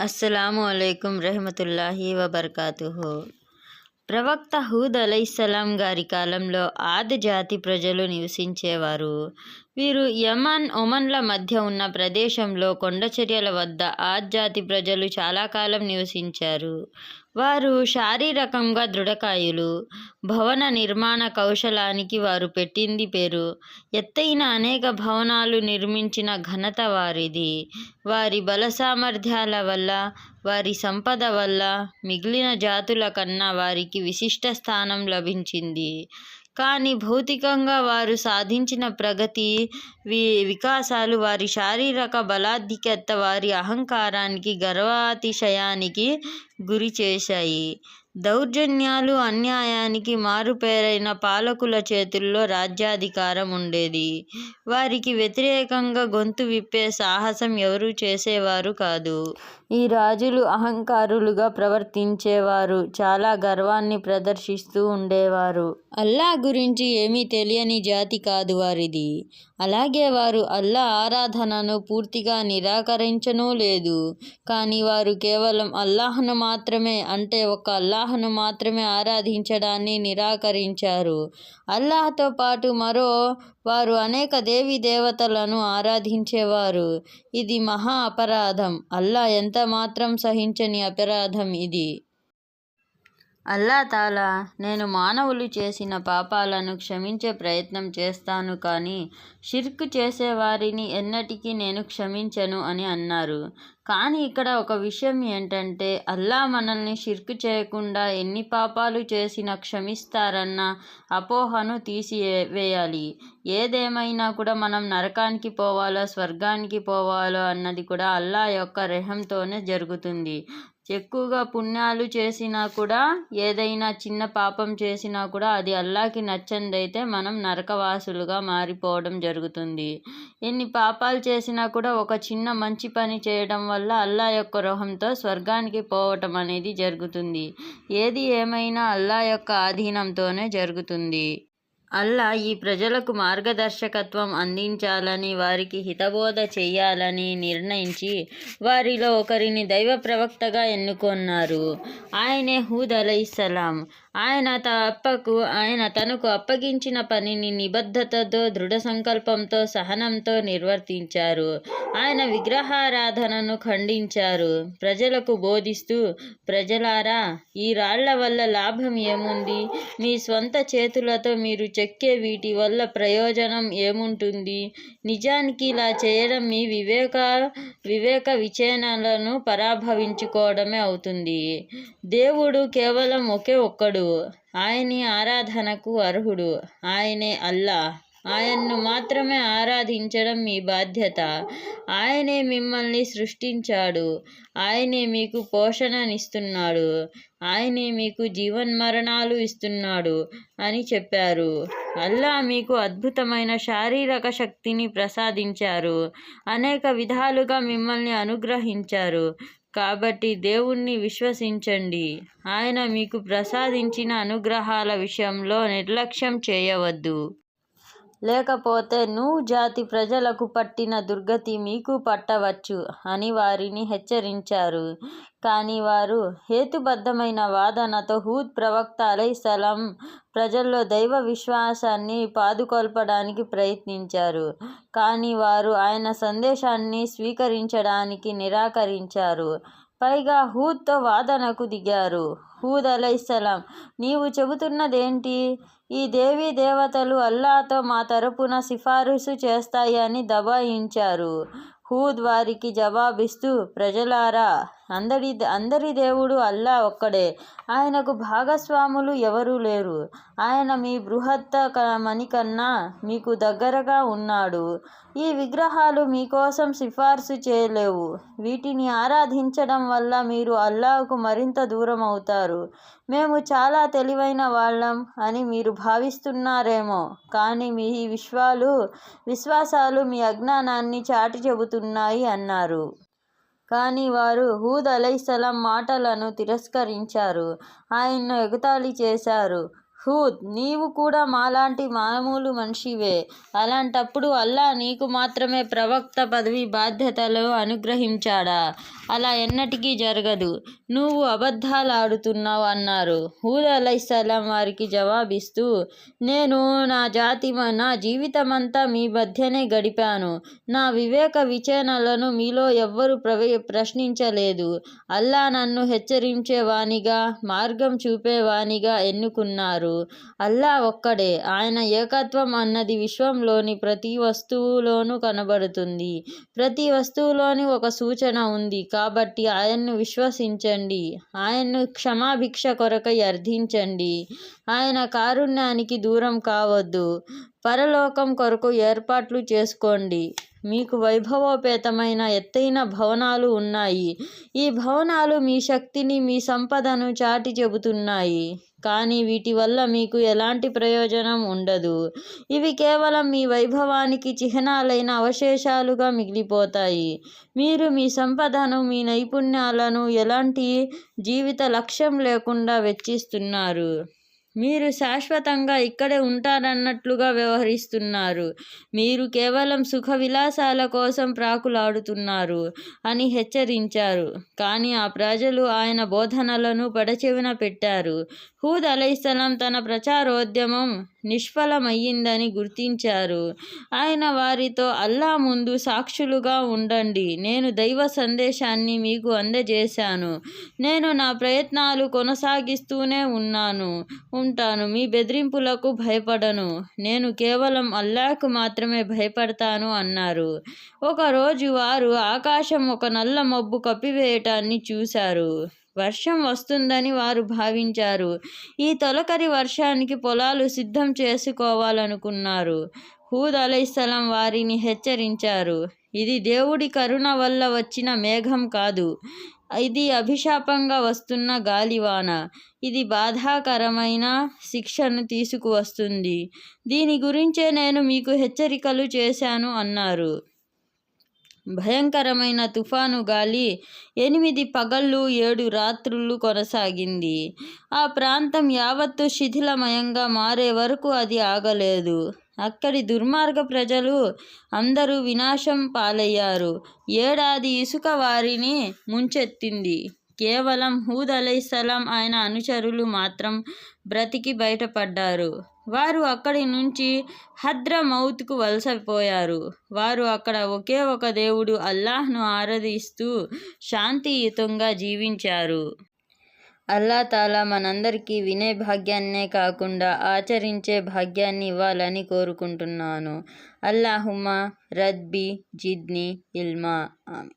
అస్సలాము అలైకుం రహమతుల్లాహి వబర్కాతుహు. ప్రవక్త హూద్ అలైహిస్సలాం గారి కాలంలో ఆద్ జాతి ప్రజలు నివసించేవారు. వీరు యమన్ ఒమన్ల మధ్య ఉన్న ప్రదేశంలో కొండచర్యల వద్ద ఆద్ జాతి ప్రజలు చాలా కాలం నివసించారు. వారు శారీరకంగా దృఢకాయులు. భవన నిర్మాణ కౌశలానికి వారు పెట్టింది పేరు. ఎత్తైన అనేక భవనాలు నిర్మించిన ఘనత వారిది. వారి బల సామర్థ్యాల వల్ల వారి సంపద వల్ల మిగిలిన జాతుల కన్నా వారికి విశిష్ట స్థానం లభించింది. కానీ భౌతికంగా వారు సాధించిన ప్రగతి వి వికాసాలు వారి శారీరక బలాధిక్యత వారి అహంకారానికి గర్వాతిశయానికి గురి చేశాయి. దౌర్జన్యాలు అన్యాయానికి మారుపేరైన పాలకుల చేతుల్లో రాజ్యాధికారం ఉండేది. వారికి వ్యతిరేకంగా గొంతు విప్పే సాహసం ఎవరూ చేసేవారు కాదు. ఈ రాజులు అహంకారులుగా ప్రవర్తించేవారు చాలా గర్వాన్ని ప్రదర్శిస్తూ ఉండేవారు. అల్లా గురించి ఏమీ తెలియని జాతి కాదు వారిది. అలాగే వారు అల్లా ఆరాధనను పూర్తిగా నిరాకరించనూ లేదు. కానీ వారు కేవలం అల్లాహ్ను మాత్రమే అంటే ఒక అల్లా అల్లాహ్ను మాత్రమే ఆరాధించడాన్ని నిరాకరించారు. అల్లాహ్తో పాటు మరో వారు అనేక దేవీ దేవతలను ఆరాధించేవారు. ఇది మహా అపరాధం. అల్లా ఎంత మాత్రం సహించని అపరాధం ఇది. అల్లా తాలా నేను మానవులు చేసిన పాపాలను క్షమించే ప్రయత్నం చేస్తాను కానీ షిర్క్ చేసేవారిని ఎన్నటికీ నేను క్షమించను అని అన్నారు. కానీ ఇక్కడ ఒక విషయం ఏంటంటే అల్లా మనల్ని షిర్క్ చేయకుండా ఎన్ని పాపాలు చేసినా క్షమిస్తారన్న అపోహను తీసివేయాలి. ఏదేమైనా కూడా మనం నరకానికి పోవాలో స్వర్గానికి పోవాలో అన్నది కూడా అల్లా యొక్క రెహంతోనే జరుగుతుంది. ఎక్కువగా పుణ్యాలు చేసినా కూడా ఏదైనా చిన్న పాపం చేసినా కూడా అది అల్లాకి నచ్చందైతే మనం నరకవాసులుగా మారిపోవడం జరుగుతుంది. ఎన్ని పాపాలు చేసినా కూడా ఒక చిన్న మంచి పని చేయడం వల్ల అల్లా యొక్క రోహంతో స్వర్గానికి పోవటం అనేది జరుగుతుంది. ఏది ఏమైనా అల్లా యొక్క ఆధీనంతోనే జరుగుతుంది. అల్లా ఈ ప్రజలకు మార్గదర్శకత్వం అందించాలని వారికి హితబోధ చేయాలని నిర్ణయించి వారిలో ఒకరిని దైవ ప్రవక్తగా ఎన్నుకొన్నారు. ఆయనే హూద్ అలైసలాం ఆయన తప్పకు ఆయన తనకు అప్పగించిన పనిని నిబద్ధతతో దృఢ సంకల్పంతో సహనంతో నిర్వర్తించారు. ఆయన విగ్రహారాధనను ఖండించారు. ప్రజలకు బోధిస్తూ ప్రజలారా ఈ రాళ్ళ వల్ల లాభం ఏముంది? మీ స్వంత చేతులతో మీరు చెక్కే వీటి వల్ల ప్రయోజనం ఏముంటుంది? నిజానికి ఇలా చేయడం మీ వివేక వివేక విచేనలను పరాభవించుకోవడమే అవుతుంది. దేవుడు కేవలం ఒకే ఒక్కడు. ఆయని ఆరాధనకు అర్హుడు. ఆయనే అల్లా. ఆయన్ను మాత్రమే ఆరాధించడం మీ బాధ్యత. ఆయనే మిమ్మల్ని సృష్టించాడు. ఆయనే మీకు పోషణనిస్తున్నాడు. ఆయనే మీకు జీవన్మరణాలు ఇస్తున్నాడు అని చెప్పారు. అల్లా మీకు అద్భుతమైన శారీరక శక్తిని ప్రసాదించారు. అనేక విధాలుగా మిమ్మల్ని అనుగ్రహించారు. కాబట్టి దేవుణ్ణి విశ్వసించండి. ఆయన మీకు ప్రసాదించిన అనుగ్రహాల విషయంలో నిర్లక్ష్యం చేయవద్దు. లేకపోతే నువ్వు జాతి ప్రజలకు పట్టిన దుర్గతి మీకు పట్టవచ్చు అని వారిని హెచ్చరించారు. కానీ వారు హేతుబద్ధమైన వాదనతో హూద్ ప్రవక్త అలైసలాం ప్రజల్లో దైవ విశ్వాసాన్ని పాదుకొల్పడానికి ప్రయత్నించారు. కానీ వారు ఆయన సందేశాన్ని స్వీకరించడానికి నిరాకరించారు. పైగా హూద్తో వాదనకు దిగారు. హూద్ అలైసలాం నీవు చెబుతున్నదేంటి? ఈ దేవీ దేవతలు అల్లాతో మా తరపున సిఫారసు చేస్తాయని దబాయించారు. హూద్ వారికి జవాబిస్తూ ప్రజలారా అందరి అందరి దేవుడు అల్లా ఒక్కడే. ఆయనకు భాగస్వాములు ఎవరూ లేరు. ఆయన మీ బృహత్త మణికన్నా మీకు దగ్గరగా ఉన్నాడు. ఈ విగ్రహాలు మీకోసం సిఫార్సు చేయలేవు. వీటిని ఆరాధించడం వల్ల మీరు అల్లాహకు మరింత దూరం అవుతారు. మేము చాలా తెలివైన వాళ్ళం అని మీరు భావిస్తున్నారేమో. కానీ మీ విశ్వాలు విశ్వాసాలు మీ అజ్ఞానాన్ని చాటి చెబుతున్నాయి అన్నారు. కానీ వారు హూద్ అలైసలాం మాటలను తిరస్కరించారు. ఆయన్ను ఎగతాళి చేశారు. హూద్ నీవు కూడా మాలాంటి మామూలు మనిషివే. అలాంటప్పుడు అల్లా నీకు మాత్రమే ప్రవక్త పదవి బాధ్యతలు అనుగ్రహించాడా? అలా ఎన్నటికీ జరగదు. నువ్వు అబద్ధాలు ఆడుతున్నావు అన్నారు. హూద్ అలైసలాం వారికి జవాబిస్తూ నేను నా జాతి నా జీవితమంతా మీ మధ్యనే గడిపాను. నా వివేక విచరణలను మీలో ఎవ్వరు ప్రవే ప్రశ్నించలేదు. అల్లా నన్ను హెచ్చరించేవానిగా మార్గం చూపేవానిగా ఎన్నుకున్నారు. అల్లా ఒక్కడే. ఆయన ఏకత్వం అన్నది విశ్వంలోని ప్రతి వస్తువులోనూ కనబడుతుంది. ప్రతి వస్తువులోని ఒక సూచన ఉంది. కాబట్టి ఆయన్ను విశ్వసించండి. ఆయన్ను క్షమాభిక్ష కొరకై అర్థించండి. ఆయన కారుణ్యానికి దూరం కావద్దు. పరలోకం కొరకు ఏర్పాట్లు చేసుకోండి. మీకు వైభవోపేతమైన ఎత్తైన భవనాలు ఉన్నాయి. ఈ భవనాలు మీ శక్తిని మీ సంపదను చాటి చెబుతున్నాయి. కానీ వీటి వల్ల మీకు ఎలాంటి ప్రయోజనం ఉండదు. ఇవి కేవలం మీ వైభవానికి చిహ్నాలైన అవశేషాలుగా మిగిలిపోతాయి. మీరు మీ సంపదను మీ నైపుణ్యాలను ఎలాంటి జీవిత లక్ష్యం లేకుండా వెచ్చిస్తున్నారు. మీరు శాశ్వతంగా ఇక్కడే ఉంటారన్నట్లుగా వ్యవహరిస్తున్నారు. మీరు కేవలం సుఖ విలాసాల కోసం ప్రాకులాడుతున్నారు అని హెచ్చరించారు. కానీ ఆ ప్రజలు ఆయన బోధనలను పడచెవిన పెట్టారు. హూద్ అలైసలాం తన ప్రచారోద్యమం నిష్ఫలమయ్యిందని గుర్తించారు. ఆయన వారితో అల్లా ముందు సాక్షులుగా ఉండండి. నేను దైవ సందేశాన్ని మీకు అందజేశాను. నేను నా ప్రయత్నాలు కొనసాగిస్తూనే ఉన్నాను. ఉంటాను. మీ బెదిరింపులకు భయపడను. నేను కేవలం అల్లాకు మాత్రమే భయపడతాను అన్నారు. ఒకరోజు వారు ఆకాశం ఒక నల్ల మబ్బు కప్పివేయటాన్ని చూశారు. వర్షం వస్తుందని వారు భావించారు. ఈ తొలకరి వర్షానికి పొలాలు సిద్ధం చేసుకోవాలనుకున్నారు. హూద్ అలైసలాం వారిని హెచ్చరించారు. ఇది దేవుడి కరుణ వల్ల వచ్చిన మేఘం కాదు. ఇది అభిశాపంగా వస్తున్న గాలివాన. ఇది బాధాకరమైన శిక్షను తీసుకువస్తుంది. దీని గురించే నేను మీకు హెచ్చరికలు చేశాను అన్నారు. భయంకరమైన తుఫాను గాలి ఎనిమిది పగళ్ళు ఏడు రాత్రులు కొనసాగింది. ఆ ప్రాంతం యావత్తు శిథిలమయంగా మారే వరకు అది ఆగలేదు. అక్కడి దుర్మార్గ ప్రజలు అందరూ వినాశం పాలయ్యారు. ఏడాది ఇసుక వారిని ముంచెత్తింది. కేవలం హూద్ అలైసలాం ఆయన అనుచరులు మాత్రం బ్రతికి బయటపడ్డారు. వారు అక్కడి నుంచి హద్రమౌత్కు వలసపోయారు వారు అక్కడ ఒకే ఒక దేవుడు అల్లాహ్ను ఆరాధిస్తూ శాంతియుతంగా జీవించారు. అల్లా తాలా మనందరికీ వినే భాగ్యాన్నే కాకుండా ఆచరించే భాగ్యాన్ని ఇవ్వాలని కోరుకుంటున్నాను. అల్లాహుమా రద్బి జిద్ని ఇల్మా. ఆమె